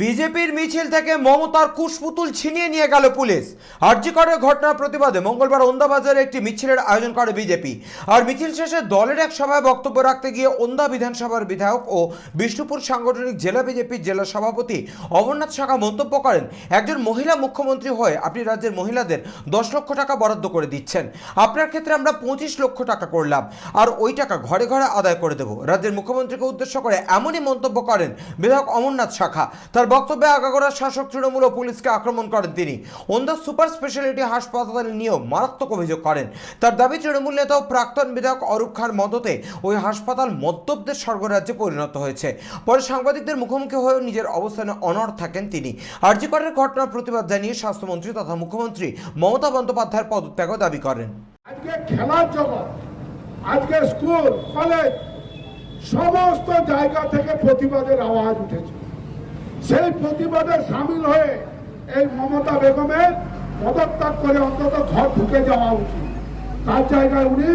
বিজেপির মিছিল থেকে মমতার কুশপুতুল ছিনিয়ে নিয়ে গেল পুলিশ। আর্যিকরের ঘটনার প্রতিবাদে মঙ্গলবার ওন্দাবাজারে একটি মিছিলের আয়োজন করে বিজেপি। আর মিছিল শেষে দলের এক সভায় বক্তব্য রাখতে গিয়ে ওন্দা বিধানসভার বিধায়ক ও বিষ্ণুপুর সাংগঠনিক জেলা বিজেপির জেলা সভাপতি অমরনাথ শাখা মন্তব্য করেন, একজন মহিলা মুখ্যমন্ত্রী হয়ে আপনি রাজ্যের মহিলাদের দশ লক্ষ টাকা বরাদ্দ করে দিচ্ছেন। আপনার ক্ষেত্রে আমরা পঁচিশ লক্ষ টাকা করলাম। আর ওই টাকা ঘরে ঘরে আদায় করে দেব। রাজ্যের মুখ্যমন্ত্রীকে উদ্দেশ্য করে এমনই মন্তব্য করেন বিধায়ক অমরনাথ শাখা তার বক্তব্যে আগাগোড়ার শাসক তৃণমূল পুলিশকে আক্রমণ করেন তিনি। ওন্দা সুপার স্পেশালিটি হাসপাতাল নিয়েও মারাত্মক অভিযোগ করেন। তার দাবি, তৃণমূল নেতা ও প্রাক্তন বিধায়ক অরূপ খান মদতে ওই হাসপাতাল মদ্যপদের স্বর্গরাজ্যে পরিণত হয়েছে। পরে সাংবাদিকদের মুখোমুখি হয়েও নিজের অবস্থানে অনড় থাকেন তিনি। আর্যিকরের ঘটনার প্রতিবাদ জানিয়ে স্বাস্থ্যমন্ত্রী তথা মুখ্যমন্ত্রী মমতা বন্দ্যোপাধ্যায়ের পদত্যাগও দাবি করেন। আজকে খেলার জগৎ, আজকে স্কুল, কলেজ, সমস্ত জায়গা থেকে প্রতিবাদের আওয়াজ উঠেছে। সেই প্রতিবাদে সামিল হয়ে এই মমতা বেগমের পদত্যাগ করে অন্তত ঘর ঢুকে যাওয়া উচিত। তার জায়গায় উনি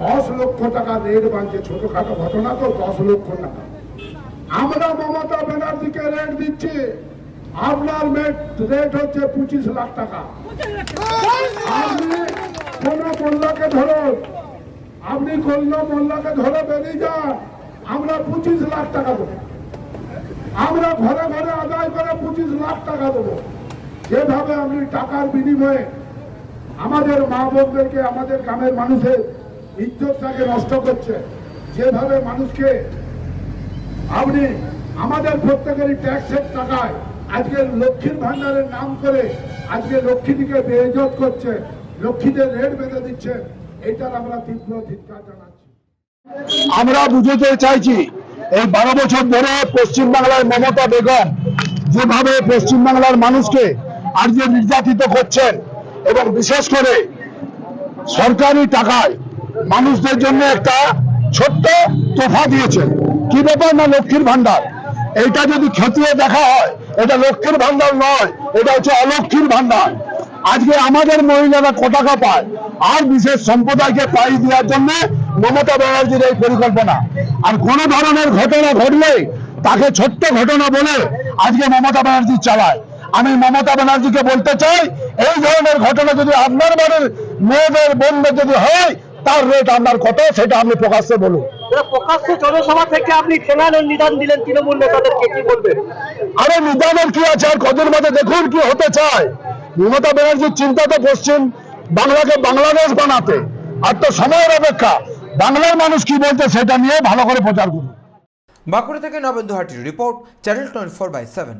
দশ লক্ষ টাকা রেট বাঁধছে ছোটখাটো ঘটনা তো দশ লক্ষ টাকা। আমরা মমতা ব্যানার্জিকে রেট দিচ্ছি। আপনার রেট হচ্ছে পঁচিশ লাখ টাকা। আপনি কোন মোল্লাকে ধরুন। আপনি কোন মোল্লাকে ধরে বেরিয়ে যান। আমরা পঁচিশ লাখ টাকা দেবো। আমরা ঘরে ঘরে আদায় করে পঁচিশ লাখ টাকা দেবো। যেভাবে আপনি টাকার বিনিময়ে আমাদের মা বোনদেরকে, আমাদের গ্রামের মানুষের ইজ্জতটাকে নষ্ট করছে, যেভাবে মানুষকে আপনি আমাদের প্রত্যেকেরই ট্যাক্সের টাকায় আজকে লক্ষ্মীর ভান্ডারের নাম করে আজকে লক্ষ্মীদিকে বেজত করছে লক্ষ্মীদের রেট বেঁধে দিচ্ছে এটার আমরা তীব্র ধিক্কার জানাচ্ছি। আমরা বুঝতে চাইছি এই বারো বছর ধরে পশ্চিমবাংলার মমতা বেগম যেভাবে পশ্চিমবাংলার মানুষকে আর যে নির্যাতিত করছেন এবং বিশেষ করে সরকারি টাকায় মানুষদের জন্য একটা ছোট্ট তোফা দিয়েছেন। কি ব্যাপার না লক্ষ্মীর ভান্ডার এইটা যদি খতিয়ে দেখা হয়, এটা লক্ষ্মীর ভান্ডার নয়, এটা হচ্ছে অলক্ষ্মীর ভান্ডার আজকে আমাদের মহিলারা ক টাকা পায়? আর বিশেষ সম্প্রদায়কে পাই দেওয়ার জন্য মমতা ব্যানার্জির এই পরিকল্পনা। আর কোন ধরনের ঘটনা ঘটলে তাকে ছোট্ট ঘটনা বলে আজকে মমতা ব্যানার্জি চালায়। আমি মমতা ব্যানার্জিকে বলতে চাই এই ধরনের ঘটনা যদি আপনার বাড়ির মেয়েদের বোনদের যদি হয় তার রেট আপনার কত সেটা আপনি প্রকাশ্যে বলুন। জনসভা থেকে আপনি খেলানোর নিদান দিলেন তৃণমূল নেতাদেরকে কি বলবেন আরে নিদানের কি আছে? আর কদিন মধ্যে দেখুন কি হতে চায়। মমতা ব্যানার্জির চিন্তা তো পশ্চিম বাংলাকে বাংলাদেশ বানাতে। আর তো সময়ের অপেক্ষা। বাংলার মানুষ কি বলছে সেটা নিয়ে ভালো করে প্রচার করুন। বাঁকুড়া থেকে Nabendu হাটির report, channel twenty four by seven.